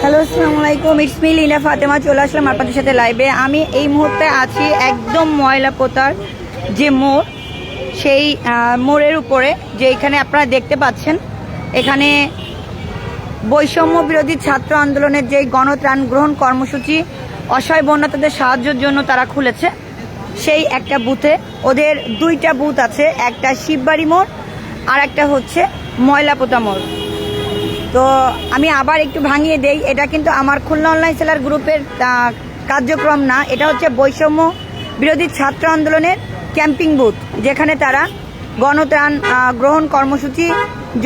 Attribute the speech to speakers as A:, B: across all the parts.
A: Hello, আসসালামু আলাইকুম। It's me Lina Fatema চলে আসলাম আপনাদের সাথে লাইভে আমি এই মুহূর্তে আছি একদম ময়লা পোতার যে মোড়, সেই মোড়ের উপরে, যে এখানে আপনারা দেখতে পাচ্ছেন। এখানে বৈষম্য বিরোধী ছাত্র আন্দোলনের যে গণত্রাণ গ্রহণ কর্মসূচি, অসহায় বন্যাতাদের সাহায্যের জন্য তারা খুলেছে, সেই একটা বুথে। ওদের দুইটা বুথ আছে, একটা শিববাড়ি মোড় আর একটা হচ্ছে ময়লাপোতা মোড়। তো আমি আবার একটু ভাঙিয়ে দেই, এটা কিন্তু আমার খুলনা অনলাইন সেলার গ্রুপের কার্যক্রম না, এটা হচ্ছে বৈষম্য বিরোধী ছাত্র আন্দোলনের ক্যাম্পিং বুথ, যেখানে তারা গণত্রাণ গ্রহণ কর্মসূচি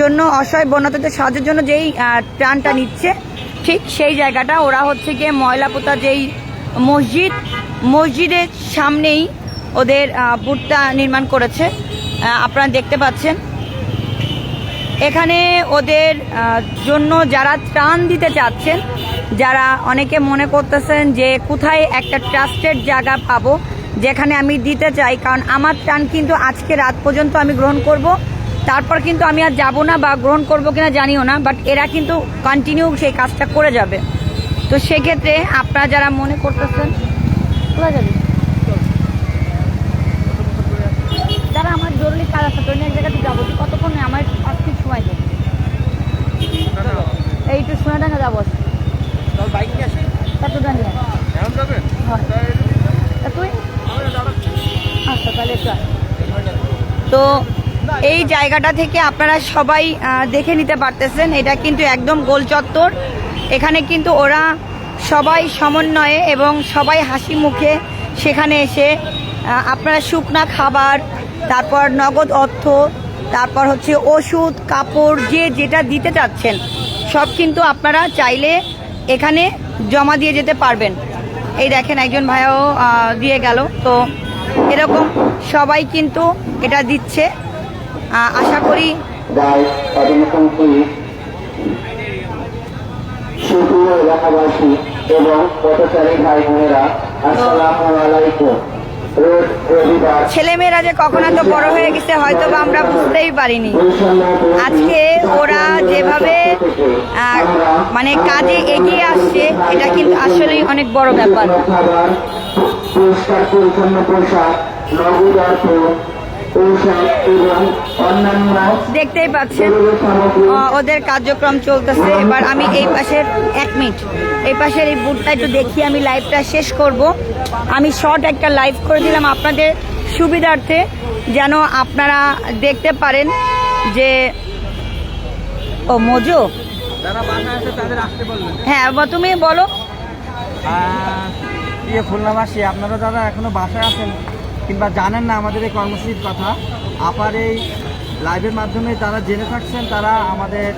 A: জন্য অসহায় বন্যাতাদের সাহায্যের জন্য যেই ত্রাণটা নিচ্ছে, ঠিক সেই জায়গাটা ওরা হচ্ছে গিয়ে ময়লাপোতা যেই মসজিদ, মসজিদের সামনেই ওদের বুথটা নির্মাণ করেছে। আপনারা দেখতে পাচ্ছেন। এখানে ওদের জন্য যারা ত্রাণ দিতে চাচ্ছেন, যারা অনেকে মনে করতেছেন যে কোথায় একটা ট্রাস্টেড জায়গা পাবো, যেখানে আমি দিতে চাই, কারণ আমার ত্রাণ কিন্তু আজকে রাত পর্যন্ত আমি গ্রহণ করব। তারপর কিন্তু আমি আর যাব না বা গ্রহণ করব কিনা জানিও না বাট এরা কিন্তু কন্টিনিউ সেই কাজটা করে যাবে। তো সেক্ষেত্রে আপনারা যারা মনে করতেছেন কোথায় যাবে? দাদা আমার জরুরি কাজ আছে তো এক জায়গাতে যাব। কতক্ষণ আমার মিনিট সময় দেবো? এই একটু সোনাডাঙ্গা যাব।
B: বাইক নিয়ে আসি
A: কত জানি।
B: এখন যাবেন
A: তুই? আচ্ছা তাহলে তো এই জায়গাটা থেকে আপনারা সবাই দেখে নিতে পারতেছেন। এটা কিন্তু একদম গোল চত্বর। এখানে কিন্তু ওরা সবাই সমন্বয়ে এবং সবাই হাসি মুখে সেখানে এসে আপনারা শুকনা খাবার, তারপর নগদ অর্থ, তারপর হচ্ছে ওষুধ, কাপড়, যে যেটা দিতে চাচ্ছেন, সব কিন্তু আপনারা চাইলে এখানে জমা দিয়ে যেতে পারবেন। এই দেখেন একজন ভাইও দিয়ে গেল। তো এরকম সবাই কিন্তু এটা দিচ্ছে। আশা করি
C: গাইড অডিনেশন পুলিশ সুপ্রিয় এলাকাবাসী এবং পথচারী ভাই বোনেরা আসসালামু আলাইকুম।
A: ছেলেমেয়েরা যে কখন এত বড় হয়ে গেছে হয়তো বা আমরা বুঝতেই পারিনি। আজকে ওরা যেভাবে মানে কাজে এগিয়ে আসছে এটা কিন্তু আসলেই অনেক বড় ব্যাপার। দেখতেই পাচ্ছেন ওদের কার্যক্রম চলতেছে। এবার আমি এই পাশের, এক মিনিট, এই পাশের এই বুটটা একটু দেখি, আমি লাইভটা শেষ করব। আমি শর্ট একটা লাইভ করে দিলাম আপনাদের সুবিধার্থে, যেন আপনারা দেখতে পারেন যে, ও, মজু? হ্যাঁ তুমি বলো।
B: ইয়ে আপনারা যারা এখনও বাসায় আছেন কিংবা জানেন না আমাদের এই কর্মসূচির কথা, আপার এই লাইভের মাধ্যমে তারা জেনে থাকছেন, তারা আমাদের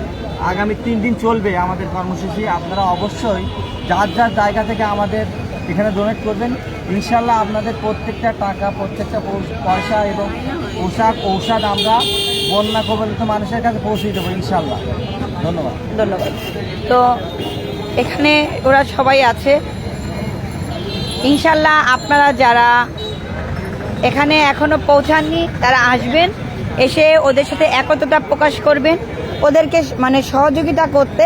B: আগামী তিন দিন চলবে আমাদের কর্মসূচি। আপনারা অবশ্যই যার যার জায়গা থেকে আমাদের এখানে ডোনেট করবেন ইনশাল্লাহ আপনাদের প্রত্যেকটা টাকা, প্রত্যেকটা পয়সা এবং পোশাক, ঔষধ আমরা বন্যা কবলিত মানুষের কাছে পৌঁছে দেবো ইনশাল্লাহ ধন্যবাদ।
A: ধন্যবাদ। তো এখানে ওরা সবাই আছে। ইনশাল্লাহ আপনারা যারা এখানে এখনও পৌঁছাননি, তারা আসবেন, এসে ওদের সাথে একতা প্রকাশ করবেন, ওদেরকে মানে সহযোগিতা করতে,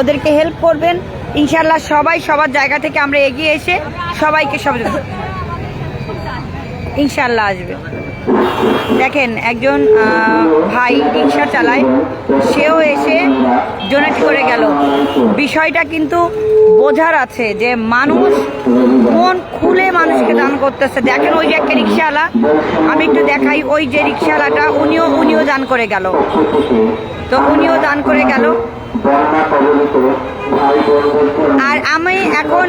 A: ওদেরকে হেল্প করবেন ইনশাল্লাহ সবাই সবার জায়গা থেকে আমরা এগিয়ে এসে সবাইকে সব ইনশাল্লাহ আসবে। দেখেন, একজন ভাই রিক্সা চালায়, সেও এসে ডোনেট করে গেল। বিষয়টা কিন্তু বোঝার আছে যে মানুষ মন খুলে মানুষকে দান করতেছে। দেখেন ওই যে একটা রিক্সাওয়ালা, আমি একটু দেখাই, ওই যে রিক্সাওয়ালাটা, উনিও উনিও দান করে গেল। তো উনিও দান করে গেল। আর আমি এখন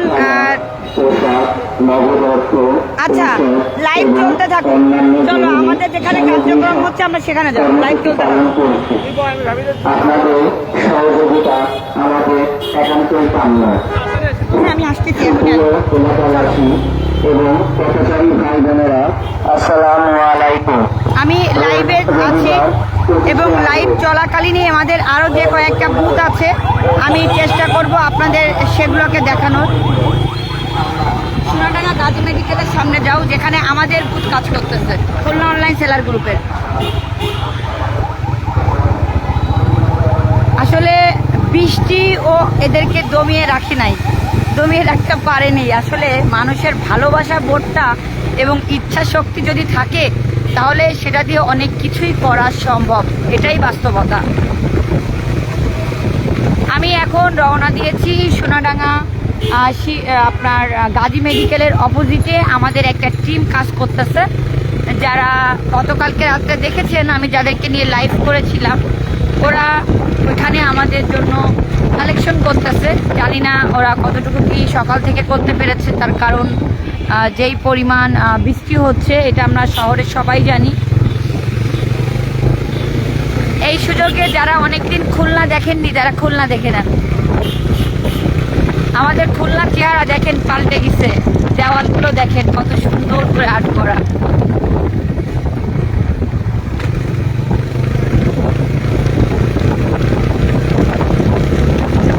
A: আচ্ছা লাইভ চলতে থাকুক চলো আমাদের যেখানে কার্যক্রম হচ্ছে আমরা সেখানে যাব। লাইভ চলতে থাকুক
C: আপনাদের সহযোগিতা আমাদের একান্তই কাম্য।
A: হ্যাঁ আমি আসতেছি
C: এবং পথচারী ভাই বোনেরা আসসালামু আলাইকুম।
A: আমি লাইভে আছি। এবং লাইভ চলাকালীনই আমাদের আরও যে কয়েকটা বুথ আছে, আমি চেষ্টা করব আপনাদের সেগুলোকে দেখানোর। সোনাডাঙ্গা গাজী মেডিকেলের সামনে যাও, যেখানে আমাদের বুথ কাজ করতেছে, খুলনা অনলাইন সেলার গ্রুপের আসলে বৃষ্টি ও এদেরকে দমিয়ে রাখি নাই। দমিয়ে রাখতে পারেনি। আসলে মানুষের ভালোবাসা, বোধটা এবং ইচ্ছা শক্তি যদি থাকে তাহলে সেটা দিয়ে অনেক কিছুই করা সম্ভব। এটাই বাস্তবতা। আমি এখন রওনা দিয়েছি সোনাডাঙ্গা আপনার গাজী মেডিকেলের অপোজিটে। আমাদের একটা টিম কাজ করতেছে। যারা গতকালকে রাত্রে দেখেছেন, আমি যাদেরকে নিয়ে লাইভ করেছিলাম, ওরা ওইখানে আমাদের জন্য কালেকশন করতেছে। জানি না ওরা কতটুকু কি সকাল থেকে করতে পেরেছে, তার কারণ যেই পরিমাণ বৃষ্টি হচ্ছে, এটা আমরা শহরের সবাই জানি। এই সুযোগে যারা অনেকদিন খুলনা দেখেননি, তারা খুলনা দেখে নেন। আমাদের খুলনা চেহারা দেখেন, পাল্টে গেছে। দেওয়ালগুলো দেখেন, কত সুন্দর করে আর্ট করা।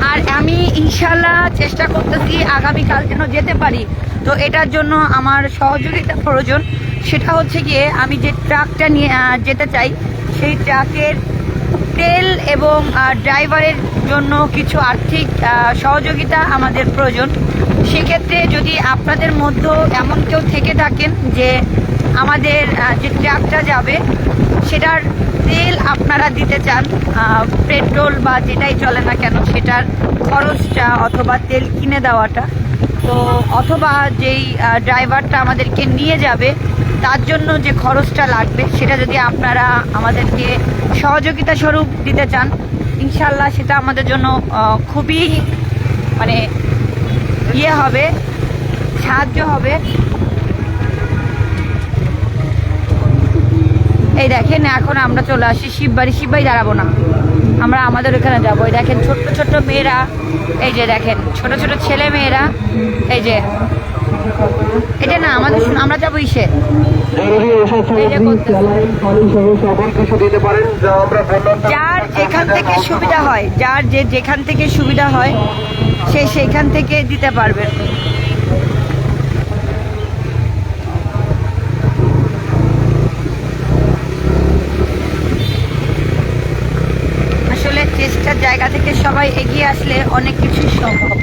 A: আর আমি ইনশাল্লাহ চেষ্টা করতেছি, আগামীকাল যেন যেতে পারি। তো এটার জন্য আমার সহযোগিতা প্রয়োজন। সেটা হচ্ছে গিয়ে আমি যে ট্রাকটা নিয়ে যেতে চাই, সেই ট্রাকের তেল এবং ড্রাইভারের জন্য কিছু আর্থিক সহযোগিতা আমাদের প্রয়োজন। সেক্ষেত্রে যদি আপনাদের মধ্যেও এমন কেউ থেকে থাকেন যে আমাদের যে ট্রাকটা যাবে, সেটার তেল আপনারা দিতে চান পেট্রোল বা যেটাই চলে না কেন, সেটার খরচটা অথবা তেল কিনে দেওয়াটা তো অথবা যেই ড্রাইভারটা আমাদেরকে নিয়ে যাবে, তার জন্য যে খরচটা লাগবে, সেটা যদি আপনারা আমাদেরকে সহযোগিতা স্বরূপ দিতে চান ইনশাল্লাহ সেটা আমাদের জন্য খুবই মানে ইয়ে হবে, সাহায্য হবে। এই দেখেন এখন আমরা চলে আসি শিববাড়ি। শিববাড়ি দাঁড়াবো না। আমরা আমাদের ওখানে যাব। এই দেখেন ছোট্ট ছোট্ট মেয়েরা এই যে দেখেন ছোট ছোট ছেলে মেয়েরা এই যে। এটা না আমাদের আমরা যাব ইসে। যার যেখান থেকে সুবিধা হয় যার যে যেখান থেকে সুবিধা হয় সে সেখান থেকে দিতে পারবেন আসলে চেষ্টার জায়গা থেকে সবাই এগিয়ে আসলে অনেক কিছুই সম্ভব।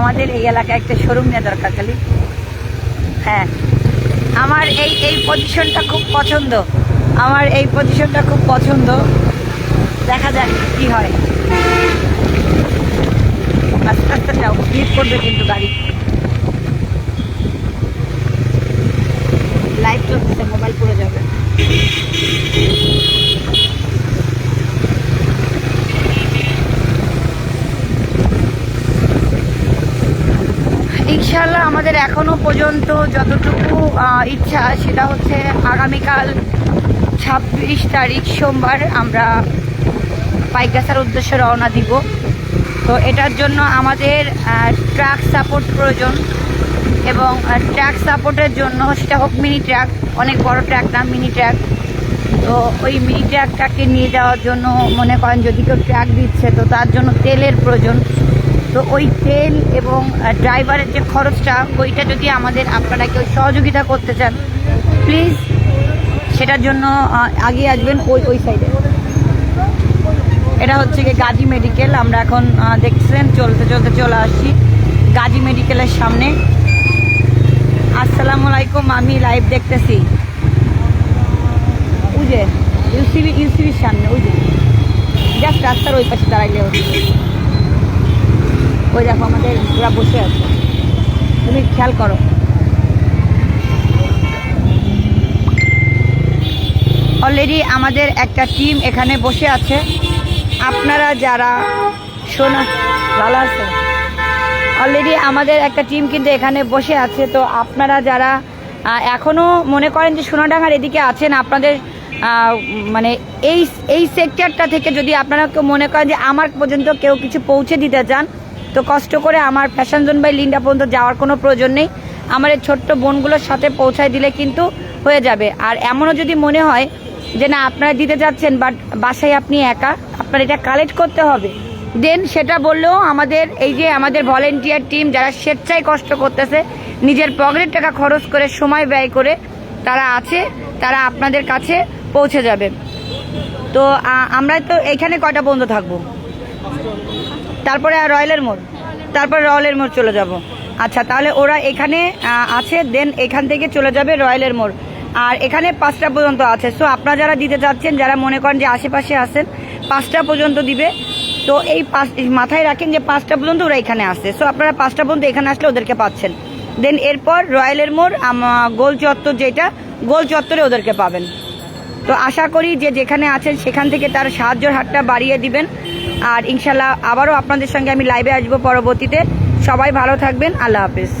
A: আমাদের এই এলাকায় একটা শোরুম নেওয়া দরকার, খালি। হ্যাঁ। আমার এই এই পজিশনটা খুব পছন্দ। আমার এই পজিশনটা খুব পছন্দ। দেখা যাক কি হয়। আস্তে যাও করবে কিন্তু গাড়ি। লাইভ চলতেছে মোবাইল পড়ে যাবে। ইনশাল্লাহ আমাদের এখনও পর্যন্ত যতটুকু ইচ্ছা সেটা হচ্ছে আগামীকাল ছাব্বিশ তারিখ সোমবার আমরা পাইকাসার উদ্দেশ্যে রওনা দিব। তো এটার জন্য আমাদের ট্রাক সাপোর্ট প্রয়োজন এবং ট্রাক সাপোর্টের জন্য সেটা হোক মিনি ট্রাক অনেক বড় ট্রাক না মিনি ট্রাক তো ওই মিনি ট্রাকটাকে নিয়ে যাওয়ার জন্য মনে করেন যদি কেউ ট্রাক দিচ্ছে, তো তার জন্য তেলের প্রয়োজন। তো ওই তেল এবং ড্রাইভারের যে খরচটা, ওইটা যদি আমাদের আপনারা কেউ সহযোগিতা করতে চান প্লিজ সেটার জন্য আগিয়ে আসবেন ওই ওই সাইডে এটা হচ্ছে কি গাজী মেডিকেল, আমরা এখন দেখছেন, চলতে চলতে চলে আসছি গাজী মেডিকেলের সামনে। আসসালামু আলাইকুম, আমি লাইভ দেখতেছি। যে ইউসিবি ইউসিবির সামনে যে। জাস্ট রাস্তার ওই পাশে দাঁড়াইলে ওই দেখো, আমাদের ওরা বসে আছে। তুমি খেয়াল করো। অলরেডি আমাদের একটা টিম এখানে বসে আছে। আপনারা যারা শোনা ভালো আছে অলরেডি আমাদের একটা টিম কিন্তু এখানে বসে আছে তো আপনারা যারা আহ, এখনও মনে করেন যে সোনাডাঙ্গার এদিকে আছেন আপনাদের মানে এই এই সেক্টরটা থেকে যদি আপনারা কেউ মনে করেন যে আমার পর্যন্ত কেউ কিছু পৌঁছে দিতে চান তো কষ্ট করে আমার ফ্যাশন জোন বাই লিন্ডা পর্যন্ত যাওয়ার কোনো প্রয়োজন নেই। আমার এই ছোট্ট বোনগুলোর সাথে পৌঁছায় দিলে কিন্তু হয়ে যাবে। আর এমনও যদি মনে হয় যে না আপনারা দিতে যাচ্ছেন বাট বাসায় আপনি একা আপনার এটা কালেক্ট করতে হবে। দেন সেটা বললেও আমাদের এই যে আমাদের ভলেন্টিয়ার টিম যারা স্বেচ্ছায় কষ্ট করতেছে, নিজের পকেটের টাকা খরচ করে সময় ব্যয় করে তারা আছে, তারা আপনাদের কাছে পৌঁছে যাবে। তো আমরা তো এখানে কয়টা বন্ধ থাকব? তারপরে রয়্যালের মোড়। তারপরে রয়্যালের মোড় চলে যাব। আচ্ছা তাহলে ওরা এখানে আছে দেন এখান থেকে চলে যাবে রয়্যালের মোড়। আর এখানে পাঁচটা পর্যন্ত আছে। সো আপনারা যারা দিতে চাচ্ছেন, যারা মনে করেন যে আশেপাশে আছেন পাঁচটা পর্যন্ত দিবে। তো এই পাঁচ মাথায় রাখেন যে পাঁচটা পর্যন্ত ওরা এখানে আসছে। সো আপনারা পাঁচটা পর্যন্ত এখানে আসলে ওদেরকে পাচ্ছেন। দেন এরপর রয়্যালের মোড় গোল চত্বর যেটা, গোল চত্বরে ওদেরকে পাবেন। তো আশা করি যে যেখানে আছেন সেখান থেকে তার সাহায্যের হাতটা বাড়িয়ে দিবেন। আর ইনশাল্লাহ আবারও আপনাদের সঙ্গে আমি লাইভে আসব পরবর্তীতে। সবাই ভালো থাকবেন। আল্লাহ হাফিজ।